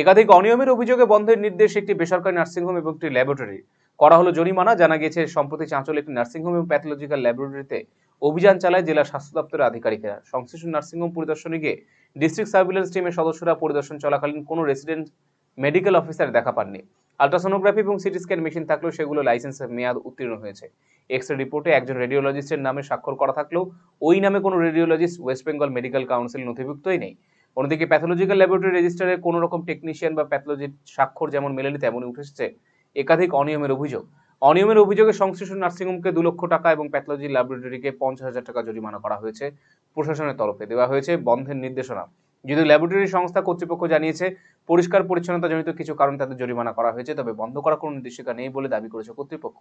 একাধিক অনিয়মের অভিযোগে বন্ধের নির্দেশ একটি বেসরকারি নার্সিংহোম এবং একটি ল্যাবরেটরি। করা হলো জরিমানা, জানা গেছে সম্প্রতি চাঁচল একটি নার্সিংহোম এবং প্যাথোলজিক্যাল ল্যাবরেটরিতে অভিযান চালায় জেলা স্বাস্থ্য দপ্তরের আধিকারিকেরা। সংশ্লিষ্ট নার্সিংহোম পরিদর্শনে গিয়ে ডিস্ট্রিক্ট সার্ভিলেন্স টিমের সদস্যরা পরিদর্শন চলাকালীন কোনো রেসিডেন্ট মেডিকেল অফিসার দেখা পাননি। আলট্রাসোনোগ্রাফি এবং সিটি স্ক্যান মেশিন থাকলেও সেগুলো লাইসেন্সের মেয়াদ উত্তীর্ণ হয়েছে। এক্স রে রিপোর্টে একজন রেডিওলজিস্টের নামে স্বাক্ষর করা থাকলেও ওই নামে কোনো radiologist, West Bengal medical council নথিভুক্তই নেই। অন্যদিকে প্যাথোলজিক্যাল ল্যাবরেটরি রেজিস্টারে কোনো রকম টেকনিশিয়ান বা প্যাথোলজির স্বাক্ষর যেমন মেলেনি, তেমনই উঠে এসেছে একাধিক অনিয়মের অভিযোগ। অনিয়মের অভিযোগে সংশ্লিষ্ট নার্সিংহোমকে দু লক্ষ টাকা এবং প্যাথোলজি ল্যাবরেটরিকে পঞ্চাশ হাজার টাকা জরিমানা করা হয়েছে প্রশাসনের তরফে। দেওয়া হয়েছে বন্ধের নির্দেশনা। যদিও ল্যাবরেটরি সংস্থা কর্তৃপক্ষ জানিয়েছে, পরিষ্কার পরিচ্ছন্নতা জনিত কিছু কারণে তাদের জরিমানা করা হয়েছে, তবে বন্ধ করার কোনো নির্দেশিকা নেই বলে দাবি করেছে কর্তৃপক্ষ।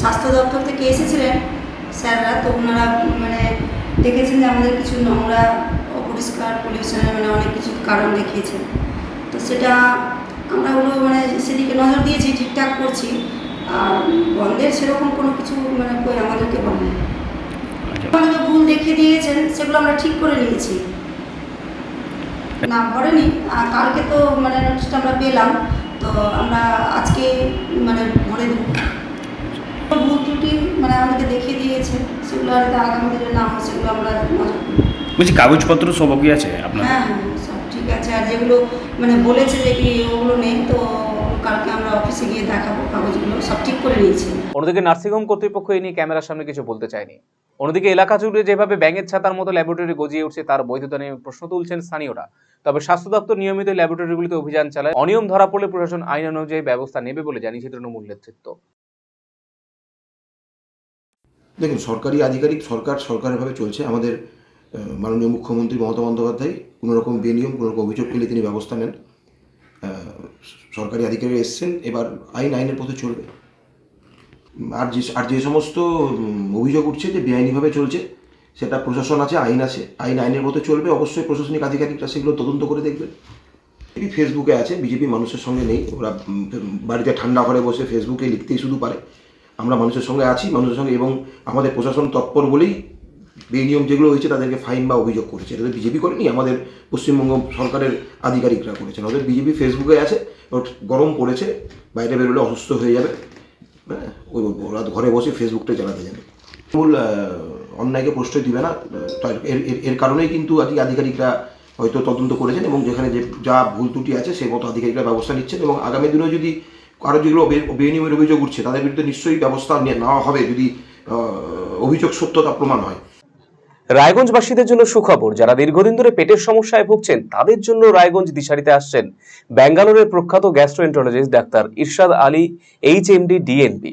স্বাস্থ্য দপ্তর থেকে এসেছিলেন স্যাররা, তো ওনারা মানে দেখেছেন যে আমাদের কিছু নোংরা অপরিষ্কার পলিউশনের মানে অনেক কিছু কারণ দেখিয়েছেন। তো সেটা আমরা ওগুলো মানে সেদিকে নজর দিয়েছি, ঠিকঠাক করছি। আর বন্ধের সেরকম কোনো কিছু মানে কই আমাদেরকে বলেনি। আমাদেরকে ভুল দেখিয়ে দিয়েছেন, সেগুলো আমরা ঠিক করে নিয়েছি। না ভরেনি, আর কালকে তো মানে নোটিশটা আমরা পেলাম, তো আমরা আজকে মানে ভরে দেবো। ভুল ত্রুটি মানে আমাদেরকে দেখিয়ে দিয়েছে সেগুলো আর আগামী দিনে না হয় সেগুলো আমরা বলছি কাগজপত্র সব কি আছে আপনার? হ্যাঁ হ্যাঁ সব ঠিক আছে। আর যেগুলো মানে বলেছে যে কি ওগুলো নেই তো কালকে আমরা অফিসে গিয়ে দেখাবো কাগজগুলো সব ঠিক করে নিয়েছি। অন্যদিকে নার্সিংহোম কর্তৃপক্ষ এই নিয়ে ক্যামেরার সামনে কিছু বলতে চায়নি। অন্যদিকে এলাকা জুড়ে যেভাবে ব্যাঙের ছাতার মতো ল্যাবরেটরি গজিয়ে উঠছে তার বৈধতা নিয়ে প্রশ্ন তুলছেন স্থানীয়রা। তবে স্বাস্থ্য দপ্তর নিয়মিত ল্যাবরেটরিগুলিতে অভিযান চালায়। অনিয়ম ধরা পড়লে প্রশাসন আইন অনুযায়ী ব্যবস্থা নেবে বলে জানিয়েছে তৃণমূল নেতৃত্ব। দেখুন, সরকারি আধিকারিক, সরকার সরকারিভাবে চলছে। আমাদের মাননীয় মুখ্যমন্ত্রী মমতা বন্দ্যোপাধ্যায় কোনো রকম বেনিয়ম কোনো রকম অভিযোগ পেলে তিনি ব্যবস্থা নেন। সরকারি আধিকারিক এসছেন, এবার আইন, আইনের পথে চলবে। আর যে আর যে সমস্ত অভিযোগ উঠছে যে বেআইনিভাবে চলছে, সেটা প্রশাসন আছে, আইন আছে, আইন, আইনের পথে চলবে। অবশ্যই প্রশাসনিক আধিকারিকরা সেগুলো তদন্ত করে দেখবে। বিজেপি ফেসবুকে আছে বিজেপি মানুষের সঙ্গে নেই। ওরা বাড়িতে ঠান্ডা ঘরে বসে ফেসবুকে লিখতেই শুধু পারে। আমরা মানুষের সঙ্গে আছি, মানুষের সঙ্গে এবং আমাদের প্রশাসন তৎপর বলেই বেনিয়ম যেগুলো হয়েছে তাদেরকে ফাইন বা অভিযোগ করেছে। এটা তো বিজেপি করেনি, আমাদের পশ্চিমবঙ্গ সরকারের আধিকারিকরা করেছেন। ওদের বিজেপি ফেসবুকে আছে ওর গরম পড়েছে, বাইরে বেরোলে অসুস্থ হয়ে যাবে হ্যাঁ? ওই ওরা ঘরে বসে ফেসবুকটা চালাতে যাবে মূল অন্যায়কে প্রশ্রয় দিবে না এর কারণেই কিন্তু আজকে আধিকারিকরা হয়তো তদন্ত করেছেন এবং যেখানে যে যা ভুল ত্রুটি আছে সেই মতো আধিকারিকরা ব্যবস্থা নিচ্ছেন এবং আগামী দিনেও যদি কারও যেগুলো বেনিময়ের অভিযোগ উঠছে। তাদের বিরুদ্ধে নিশ্চয়ই ব্যবস্থা নেওয়া হবে যদি অভিযোগ সত্যতা প্রমাণ হয়। রায়গঞ্জবাসীদের জন্য সুখবর, যারা দীর্ঘদিন ধরে পেটের সমস্যায় ভুগছেন, তাদের জন্য রায়গঞ্জ দিশারিতে আসছেন ব্যাঙ্গালোরের প্রখ্যাত gastroenterologist doctor Irshad Ali H M D DNB